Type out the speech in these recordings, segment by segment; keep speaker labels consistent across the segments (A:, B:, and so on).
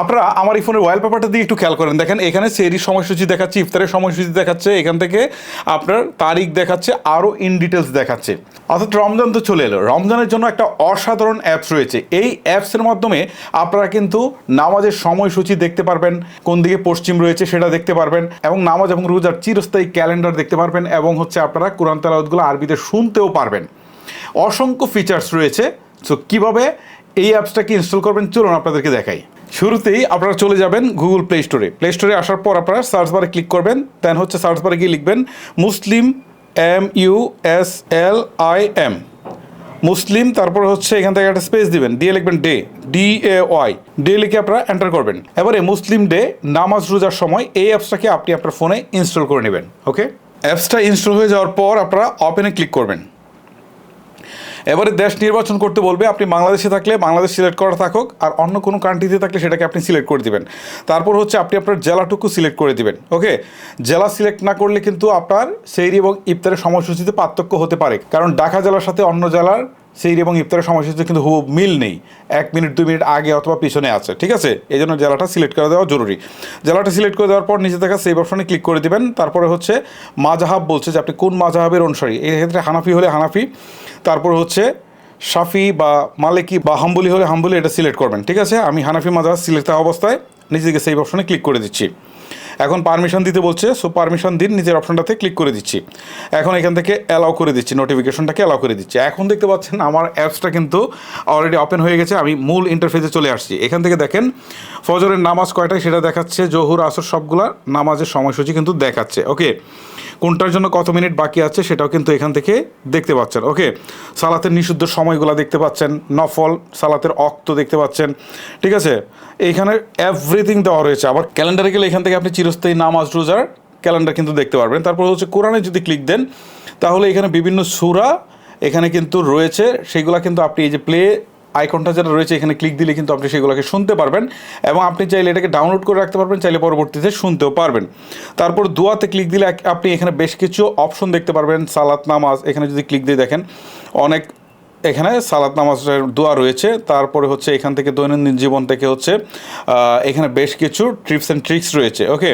A: আপনারা আমার এই ফোনের ওয়ালপেপারটা দিয়ে একটু খেয়াল করেন। দেখেন, এখানে সেরির সময়সূচি দেখাচ্ছে, ইফতারের সময়সূচি দেখাচ্ছে, এখান থেকে আপনার তারিখ দেখাচ্ছে, আরও ইন ডিটেলস দেখাচ্ছে। অর্থাৎ রমজান তো চলে এলো। রমজানের জন্য একটা অসাধারণ অ্যাপস রয়েছে। এই অ্যাপসের মাধ্যমে আপনারা কিন্তু নামাজের সময়সূচি দেখতে পারবেন, কোন দিকে পশ্চিম রয়েছে সেটা দেখতে পারবেন, এবং নামাজ এবং রোজার চিরস্থায়ী ক্যালেন্ডার দেখতে পারবেন, এবং হচ্ছে আপনারা কোরআন তেলাওয়াতগুলো আরবিতে শুনতেও পারবেন। অসংখ্য ফিচার্স রয়েছে। সো কীভাবে এই অ্যাপসটাকে ইনস্টল করবেন, চলুন আপনাদেরকে দেখাই। শুরুতেই আপনারা চলে যাবেন গুগল প্লে স্টোরে প্লে স্টোরে আসার পর আপনারা সার্চ বারে ক্লিক করবেন দেন হচ্ছে সার্চ বারে গিয়ে লিখবেন Muslim M U S L I M Muslim তারপর হচ্ছে এখান থেকে একটা স্পেস দিবেন, দিয়ে লিখবেন day D A Y day লিখে আপনারা এন্টার করবেন। এবারে মুসলিম ডে নামাজ রোজার সময় এই অ্যাপসটাকে আপনি আপনার ফোনে ইনস্টল করে নেবেন ওকে অ্যাপসটা ইনস্টল হয়ে যাওয়ার পর আপনারা ওপেনে ক্লিক করবেন। এবারে দেশ নির্বাচন করতে বলবে, আপনি বাংলাদেশে থাকলে বাংলাদেশ সিলেক্ট করা থাকুক, আর অন্য কোনো কান্ট্রিতে থাকলে সেটাকে আপনি সিলেক্ট করে দিবেন। তারপর হচ্ছে আপনি আপনার জেলাটুকু সিলেক্ট করে দিবেন, ওকে? জেলা সিলেক্ট না করলে কিন্তু আপনার সেইরি এবং ইফতারের সময়সূচিতে পার্থক্য হতে পারে, কারণ ঢাকা জেলার সাথে অন্য জেলার সেইরি এবং ইফতারের সময়সূচিতে কিন্তু হুব মিল নেই। এক মিনিট, দুই মিনিট আগে অথবা পিছনে আছে, ঠিক আছে? এই জন্য জেলাটা সিলেক্ট করে দেওয়া জরুরি। জেলাটা সিলেক্ট করে দেওয়ার পর নিচে থাকা সেভ অপশনে ক্লিক করে দিবেন। তারপরে হচ্ছে মাজাহাব বলছে যে আপনি কোন মাজাহাবের অনুসারী? এই ক্ষেত্রে হানাফি হলে হানাফি, তারপর হচ্ছে শাফি বা মালিকি বা হাম্বলি হলে হাম্বলি, এটা সিলেক্ট করবেন, ঠিক আছে? আমি হানাফি মাজাহাব সিলেক্ট থাকা অবস্থায় নিচে দিকে সেভ অপশনে ক্লিক করে দিচ্ছি। এখন পারমিশন দিতে বলছে সো পারমিশন দিন, নিজের অপশনটাতে ক্লিক করে দিচ্ছি। এখন এখান থেকে অ্যালাউ করে দিচ্ছি নোটিফিকেশনটাকে অ্যালাউ করে দিচ্ছি। এখন দেখতে পাচ্ছেন আমার অ্যাপসটা কিন্তু অলরেডি ওপেন হয়ে গেছে, আমি মূল ইন্টারফেসে চলে আসছি। এখান থেকে দেখেন, ফজরের নামাজ কয়টায় সেটা দেখাচ্ছে, জহুর, আসর সবগুলা নামাজের সময়সূচি কিন্তু দেখাচ্ছে। ওকে কোনটার জন্য কত মিনিট বাকি আছে সেটাও কিন্তু এখান থেকে দেখতে পাচ্ছেন। ওকে, সালাতের নিষিদ্ধ সময়গুলো দেখতে পাচ্ছেন, নফল, সালাতের অক্ত দেখতে পাচ্ছেন। ঠিক আছে, এইখানে এভরিথিং দেওয়া রয়েছে। আবার ক্যালেন্ডারে গেলে এখান থেকে আপনি চিরস্থায়ী নামাজ, রোজার ক্যালেন্ডার কিন্তু দেখতে পারবেন। তারপর হচ্ছে কোরআনে যদি ক্লিক দেন, তাহলে এখানে বিভিন্ন সুরা এখানে কিন্তু রয়েছে। সেগুলো কিন্তু আপনি এই যে প্লে আইকনটা যেটা রয়েছে, এখানে ক্লিক দিলে কিন্তু আপনি সেগুলোকে শুনতে পারবেন এবং আপনি চাইলে এটাকে ডাউনলোড করে রাখতে পারবেন, চাইলে পরবর্তীতে শুনতেও পারবেন। তারপর দোয়াতে ক্লিক দিলে আপনি এখানে বেশ কিছু অপশন দেখতে পারবেন, সালাত নামাজ, এখানে যদি ক্লিক দিয়ে দেখেন, অনেক এখানে সালাত নামাজের দোয়া রয়েছে। তারপরে হচ্ছে এখান থেকে দৈনন্দিন জীবন থেকে হচ্ছে এখানে বেশ কিছু ট্রিপস অ্যান্ড ট্রিক্স রয়েছে ওকে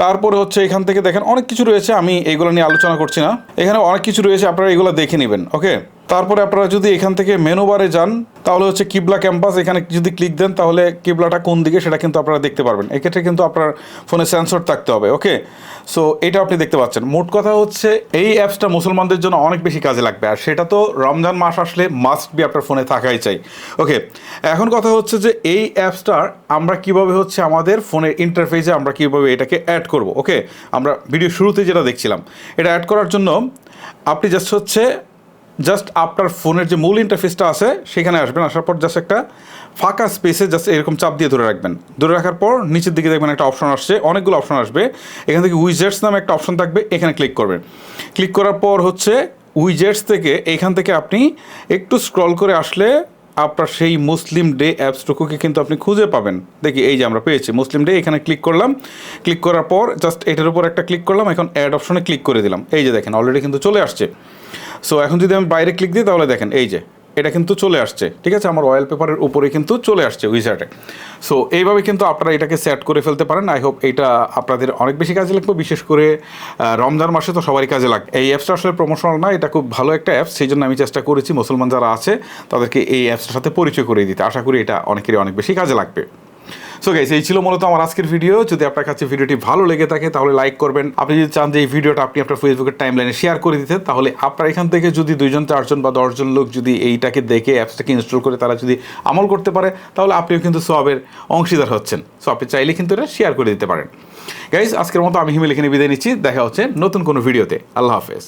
A: তারপরে হচ্ছে এখান থেকে দেখেন অনেক কিছু রয়েছে, আমি এগুলো নিয়ে আলোচনা করছি না। এখানে অনেক কিছু রয়েছে, আপনারা এগুলো দেখে নেবেন ওকে তারপরে আপনারা যদি এখান থেকে মেনু বারে যান, তাহলে হচ্ছে কিবলা ক্যাম্পাস এখানে যদি ক্লিক দেন, তাহলে কিবলাটা কোন দিকে সেটা কিন্তু আপনারা দেখতে পারবেন। এক্ষেত্রে কিন্তু আপনার ফোনে সেন্সর থাকতে হবে ওকে সো এটা আপনি দেখতে পাচ্ছেন। মোট কথা হচ্ছে, এই অ্যাপসটা মুসলমানদের জন্য অনেক বেশি কাজে লাগবে। আর সেটা তো রমজান মাস আসলে মাস্ট বি আপনার ফোনে থাকাই চাই ওকে এখন কথা হচ্ছে যে, এই অ্যাপসটার আমরা কীভাবে হচ্ছে আমাদের ফোনের ইন্টারফেসে আমরা কীভাবে এটাকে অ্যাড করব ওকে আমরা ভিডিও শুরুতে যেটা দেখছিলাম, এটা অ্যাড করার জন্য আপনি জাস্ট হচ্ছে জাস্ট আপনার ফোনের যে মূল ইন্টারফেসটা আছে, সেখানে আসবেন। আসার পর জাস্ট একটা ফাঁকা স্পেসে জাস্ট এরকম চাপ দিয়ে ধরে রাখবেন। ধরে রাখার পর নিচের দিকে দেখবেন একটা অপশন আসছে, অনেকগুলো অপশন আসবে। এখান থেকে উইজেটস নামে একটা অপশন থাকবে, এখানে ক্লিক করবেন। ক্লিক করার পর হচ্ছে উইজেটস থেকে এখান থেকে আপনি একটু স্ক্রল করে আসলে আপনার সেই মুসলিম ডে অ্যাপসটুকুকে কিন্তু আপনি খুঁজে পাবেন। দেখি, এই যে আমরা পেয়েছি মুসলিম ডে এখানে ক্লিক করলাম। ক্লিক করার পর জাস্ট এটার উপর একটা ক্লিক করলাম, এখন অ্যাড অপশনে ক্লিক করে দিলাম। এই যে দেখেন অলরেডি কিন্তু চলে আসছে। সো এখন যদি আমি বাইরে ক্লিক দিই, তাহলে দেখেন, এই যে, এটা কিন্তু চলে আসছে, ঠিক আছে? আমার অয়েল পেপারের উপরে কিন্তু চলে আসছে উইজার্টে সো এইভাবে কিন্তু আপনারা এটাকে সেট করে ফেলতে পারেন। আই হোপ এটা আপনাদের অনেক বেশি কাজে লাগবে, বিশেষ করে রমজান মাসে তো সবারই কাজে লাগে, এই অ্যাপসটা আসলে প্রমোশনাল না, এটা খুব ভালো একটা অ্যাপস সেই জন্য আমি চেষ্টা করেছি, মুসলমান যারা আছে, তাদেরকে এই অ্যাপসটার সাথে পরিচয় করে দিতে। আশা করি এটা অনেকেরই অনেক বেশি কাজে লাগবে। সো গাইস এই ছিল মূলত আমার আজকের ভিডিও যদি আপনার কাছে ভিডিওটি ভালো লেগে থাকে, তাহলে লাইক করবেন। আপনি যদি চান যে এই ভিডিওটা আপনি আপনার ফেসবুকের টাইম লাইনে শেয়ার করে দিতে, তাহলে আপনার এখান থেকে যদি দুইজন, চারজন বা দশজন লোক যদি এইটাকে দেখে অ্যাপসটাকে ইনস্টল করে তারা যদি আমল করতে পারে, তাহলে আপনিও কিন্তু সবের অংশীদার হচ্ছেন। সো আপনি চাইলে কিন্তু এটা শেয়ার করে দিতে পারেন। গাইস আজকের মতো আমি হিমেল এখানে বিদায় নিচ্ছি। দেখা হচ্ছে নতুন কোনো ভিডিওতে আল্লাহ হাফেজ।